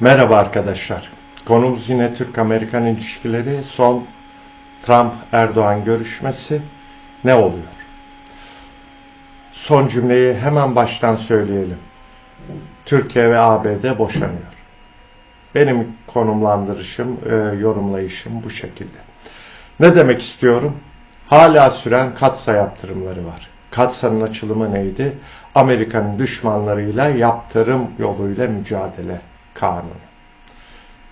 Merhaba arkadaşlar. Konumuz yine Türk-Amerikan ilişkileri. Son Trump-Erdoğan görüşmesi ne oluyor? Son cümleyi hemen baştan söyleyelim. Türkiye ve ABD boşanıyor. Benim konumlandırışım, e, yorumlayışım bu şekilde. Ne demek istiyorum? Hala süren katsa yaptırımları var. Katsa'nın açılımı neydi? Amerika'nın düşmanlarıyla yaptırım yoluyla mücadele kanunu.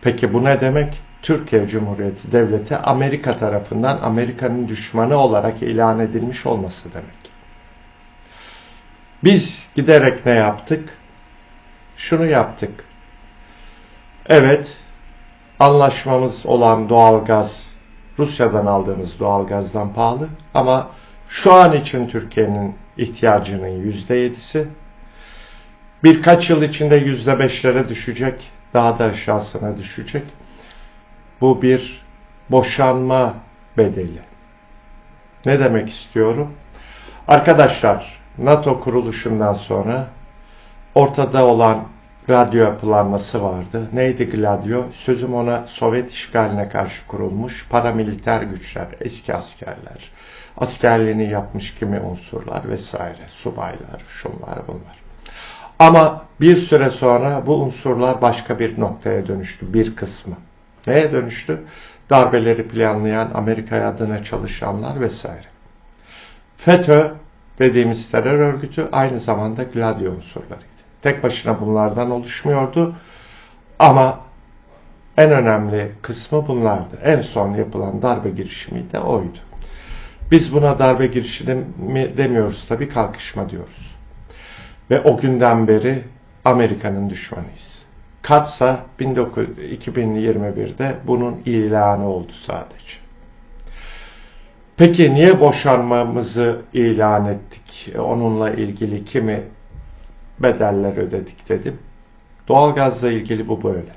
Peki bu ne demek? Türkiye Cumhuriyeti Devleti Amerika tarafından Amerika'nın düşmanı olarak ilan edilmiş olması demek. Biz giderek ne yaptık? Şunu yaptık. Evet, anlaşmamız olan doğalgaz Rusya'dan aldığımız doğalgazdan pahalı ama şu an için Türkiye'nin ihtiyacının yüzde yedisi birkaç yıl içinde yüzde beşlere düşecek, daha da aşağısına düşecek. Bu bir boşanma bedeli. Ne demek istiyorum? Arkadaşlar, NATO kuruluşundan sonra ortada olan Gladio yapılanması vardı. Neydi Gladio? Sözüm ona Sovyet işgaline karşı kurulmuş paramiliter güçler, eski askerler, askerliğini yapmış kimi unsurlar vesaire, subaylar, şunlar bunlar. Ama bir süre sonra bu unsurlar başka bir noktaya dönüştü, bir kısmı. Neye dönüştü? Darbeleri planlayan, Amerika adına çalışanlar vesaire. FETÖ dediğimiz terör örgütü aynı zamanda Gladio unsurlarıydı. Tek başına bunlardan oluşmuyordu ama en önemli kısmı bunlardı. En son yapılan darbe girişimi de oydu. Biz buna darbe girişimi demiyoruz tabii kalkışma diyoruz. Ve o günden beri Amerika'nın düşmanıyız. Katsa 2021'de bunun ilanı oldu sadece. Peki niye boşanmamızı ilan ettik? Onunla ilgili kimi bedeller ödedik dedim. Doğalgazla ilgili bu böyle.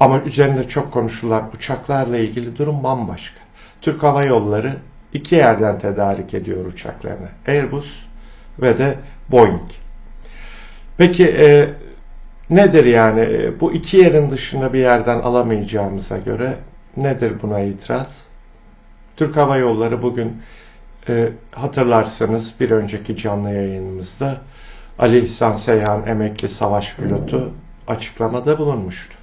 Ama üzerinde çok konuşulan uçaklarla ilgili durum bambaşka. Türk Hava Yolları iki yerden tedarik ediyor uçaklarını. Airbus ve de Boeing. Peki e, nedir yani e, bu iki yerin dışında bir yerden alamayacağımıza göre nedir buna itiraz? Türk Hava Yolları bugün e, hatırlarsanız bir önceki canlı yayınımızda Ali İhsan Seyhan emekli savaş pilotu açıklamada bulunmuştu.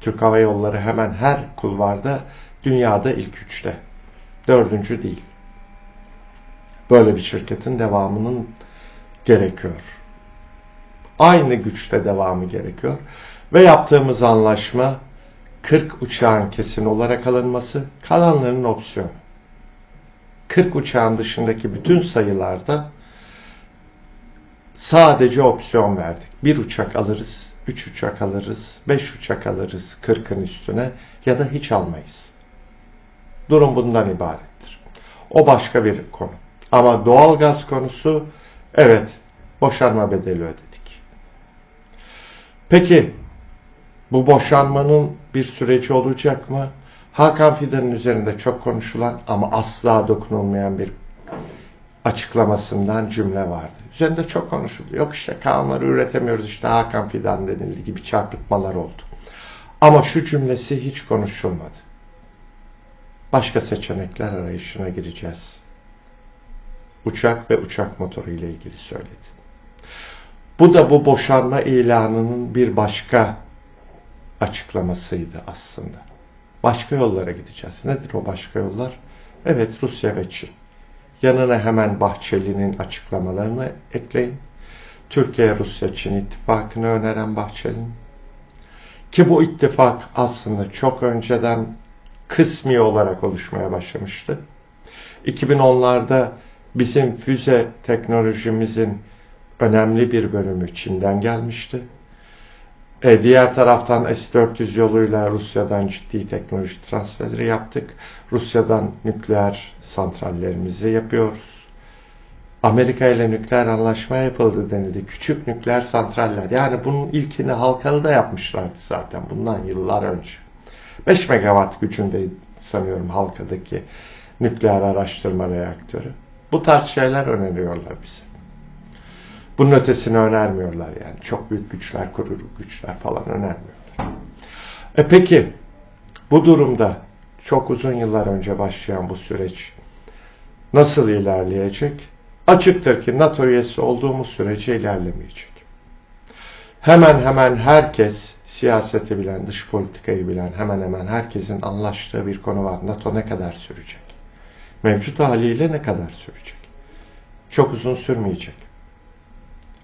Türk Hava Yolları hemen her kulvarda dünyada ilk üçte. Dördüncü değil. Böyle bir şirketin devamının gerekiyor. Aynı güçte devamı gerekiyor. Ve yaptığımız anlaşma 40 uçağın kesin olarak alınması, kalanlarının opsiyonu. 40 uçağın dışındaki bütün sayılarda sadece opsiyon verdik. Bir uçak alırız, üç uçak alırız, beş uçak alırız 40'ın üstüne ya da hiç almayız. Durum bundan ibarettir. O başka bir konu. Ama doğalgaz konusu evet boşanma bedeli ödedik. Peki bu boşanmanın bir süreci olacak mı? Hakan Fidan'ın üzerinde çok konuşulan ama asla dokunulmayan bir açıklamasından cümle vardı. Üzerinde çok konuşuldu. Yok işte kanunları üretemiyoruz işte Hakan Fidan denildi gibi çarpıtmalar oldu. Ama şu cümlesi hiç konuşulmadı. Başka seçenekler arayışına gireceğiz. Uçak ve uçak motoru ile ilgili söyledi. Bu da bu boşanma ilanının bir başka açıklamasıydı aslında. Başka yollara gideceğiz. Nedir o başka yollar? Evet Rusya ve Çin. Yanına hemen Bahçeli'nin açıklamalarını ekleyin. Türkiye-Rusya-Çin ittifakını öneren Bahçeli'nin. Ki bu ittifak aslında çok önceden kısmi olarak oluşmaya başlamıştı. 2010'larda bizim füze teknolojimizin önemli bir bölümü Çin'den gelmişti. E, diğer taraftan S-400 yoluyla Rusya'dan ciddi teknoloji transferi yaptık. Rusya'dan nükleer santrallerimizi yapıyoruz. Amerika ile nükleer anlaşma yapıldı denildi. Küçük nükleer santraller. Yani bunun ilkini Halkalı'da yapmışlardı zaten bundan yıllar önce. 5 megawatt gücünde sanıyorum Halka'daki nükleer araştırma reaktörü. Bu tarz şeyler öneriyorlar bize. Bunun ötesini önermiyorlar yani. Çok büyük güçler, kurur güçler falan önermiyorlar. E peki bu durumda çok uzun yıllar önce başlayan bu süreç nasıl ilerleyecek? Açıktır ki NATO üyesi olduğumuz sürece ilerlemeyecek. Hemen hemen herkes siyaseti bilen, dış politikayı bilen hemen hemen herkesin anlaştığı bir konu var. NATO ne kadar sürecek? Mevcut haliyle ne kadar sürecek? Çok uzun sürmeyecek.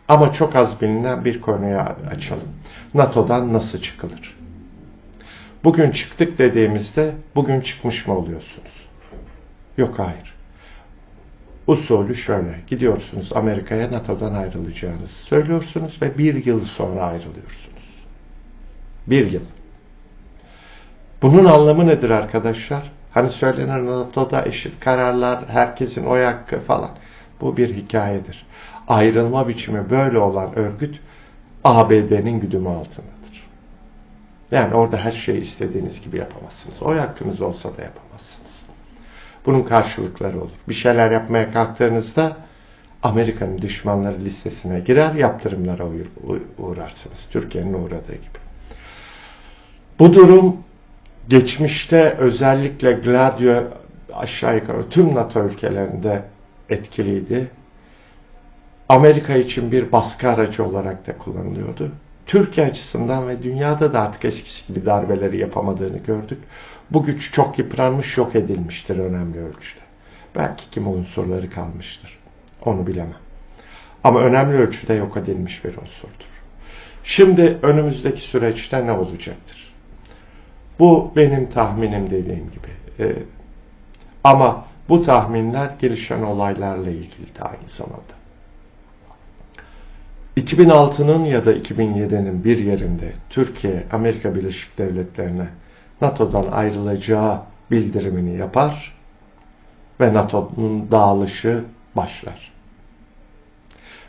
Ama çok az bilinen bir konuyu açalım. NATO'dan nasıl çıkılır? Bugün çıktık dediğimizde bugün çıkmış mı oluyorsunuz? Yok hayır. Usulü şöyle. Gidiyorsunuz Amerika'ya NATO'dan ayrılacağınızı söylüyorsunuz ve bir yıl sonra ayrılıyorsunuz. Bir yıl. Bunun anlamı nedir arkadaşlar? Hani söylenen NATO'da eşit kararlar, herkesin oy hakkı falan. Bu bir hikayedir. Ayrılma biçimi böyle olan örgüt ABD'nin güdümü altındadır. Yani orada her şeyi istediğiniz gibi yapamazsınız. Oy hakkınız olsa da yapamazsınız. Bunun karşılıkları olur. Bir şeyler yapmaya kalktığınızda Amerika'nın düşmanları listesine girer, yaptırımlara uğrarsınız. Türkiye'nin uğradığı gibi. Bu durum geçmişte özellikle Gladio aşağı yukarı tüm NATO ülkelerinde etkiliydi. Amerika için bir baskı aracı olarak da kullanılıyordu. Türkiye açısından ve dünyada da artık eskisi gibi darbeleri yapamadığını gördük. Bu güç çok yıpranmış, yok edilmiştir önemli ölçüde. Belki kim unsurları kalmıştır. Onu bilemem. Ama önemli ölçüde yok edilmiş bir unsurdur. Şimdi önümüzdeki süreçte ne olacaktır? Bu benim tahminim dediğim gibi. Ee, ama bu tahminler gelişen olaylarla ilgili de aynı zamanda. 2006'nın ya da 2007'nin bir yerinde Türkiye, Amerika Birleşik Devletleri'ne NATO'dan ayrılacağı bildirimini yapar ve NATO'nun dağılışı başlar.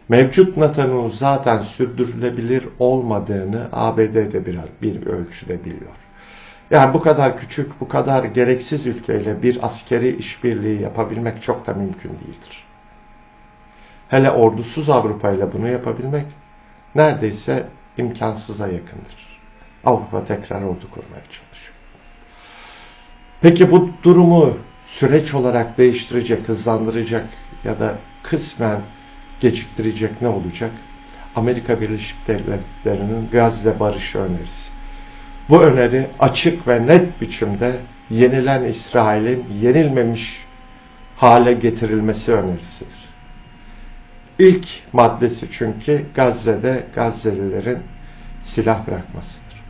Mevcut NATO'nun zaten sürdürülebilir olmadığını ABD'de biraz bir ölçüde biliyor. Yani bu kadar küçük, bu kadar gereksiz ülkeyle bir askeri işbirliği yapabilmek çok da mümkün değildir. Hele ordusuz Avrupa ile bunu yapabilmek neredeyse imkansıza yakındır. Avrupa tekrar ordu kurmaya çalışıyor. Peki bu durumu süreç olarak değiştirecek, hızlandıracak ya da kısmen geciktirecek ne olacak? Amerika Birleşik Devletleri'nin Gazze barışı önerisi. Bu öneri açık ve net biçimde yenilen İsrail'in yenilmemiş hale getirilmesi önerisidir. İlk maddesi çünkü Gazze'de Gazze'lilerin silah bırakmasıdır.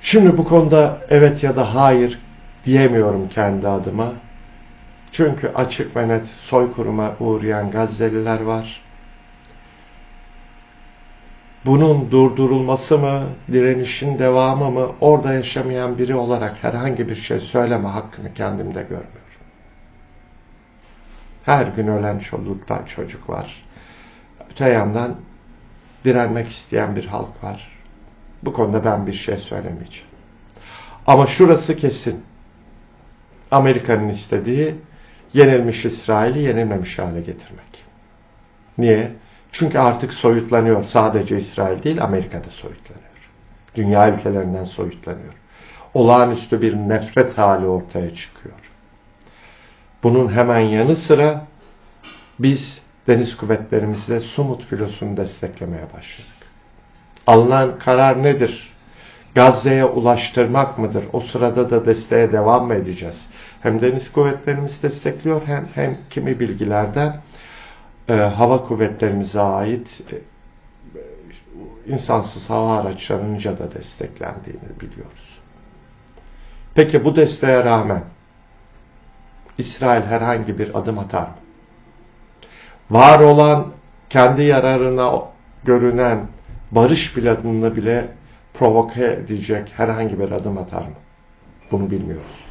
Şimdi bu konuda evet ya da hayır diyemiyorum kendi adıma. Çünkü açık ve net soykırıma uğrayan Gazze'liler var. Bunun durdurulması mı, direnişin devamı mı, orada yaşamayan biri olarak herhangi bir şey söyleme hakkını kendimde görmüyorum. Her gün ölen çoluktan çocuk var. Öte yandan direnmek isteyen bir halk var. Bu konuda ben bir şey söylemeyeceğim. Ama şurası kesin. Amerika'nın istediği yenilmiş İsrail'i yenilmemiş hale getirmek. Niye? Çünkü artık soyutlanıyor. Sadece İsrail değil Amerika'da soyutlanıyor. Dünya ülkelerinden soyutlanıyor. Olağanüstü bir nefret hali ortaya çıkıyor. Bunun hemen yanı sıra biz deniz kuvvetlerimizde Sumut filosunu desteklemeye başladık. Alınan karar nedir? Gazze'ye ulaştırmak mıdır? O sırada da desteğe devam mı edeceğiz? Hem deniz kuvvetlerimiz destekliyor hem, hem kimi bilgilerden e, hava kuvvetlerimize ait e, insansız hava araçlarınca da desteklendiğini biliyoruz. Peki bu desteğe rağmen İsrail herhangi bir adım atar mı? Var olan kendi yararına görünen barış planını bile provoke edecek herhangi bir adım atar mı? Bunu bilmiyoruz.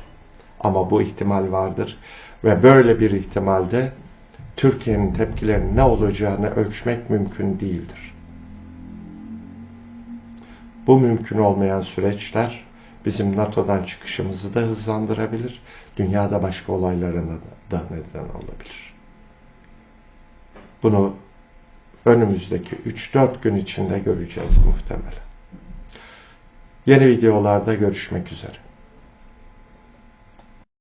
Ama bu ihtimal vardır ve böyle bir ihtimalde Türkiye'nin tepkilerinin ne olacağını ölçmek mümkün değildir. Bu mümkün olmayan süreçler bizim NATO'dan çıkışımızı da hızlandırabilir, dünyada başka olaylara da neden olabilir. Bunu önümüzdeki 3-4 gün içinde göreceğiz muhtemelen. Yeni videolarda görüşmek üzere.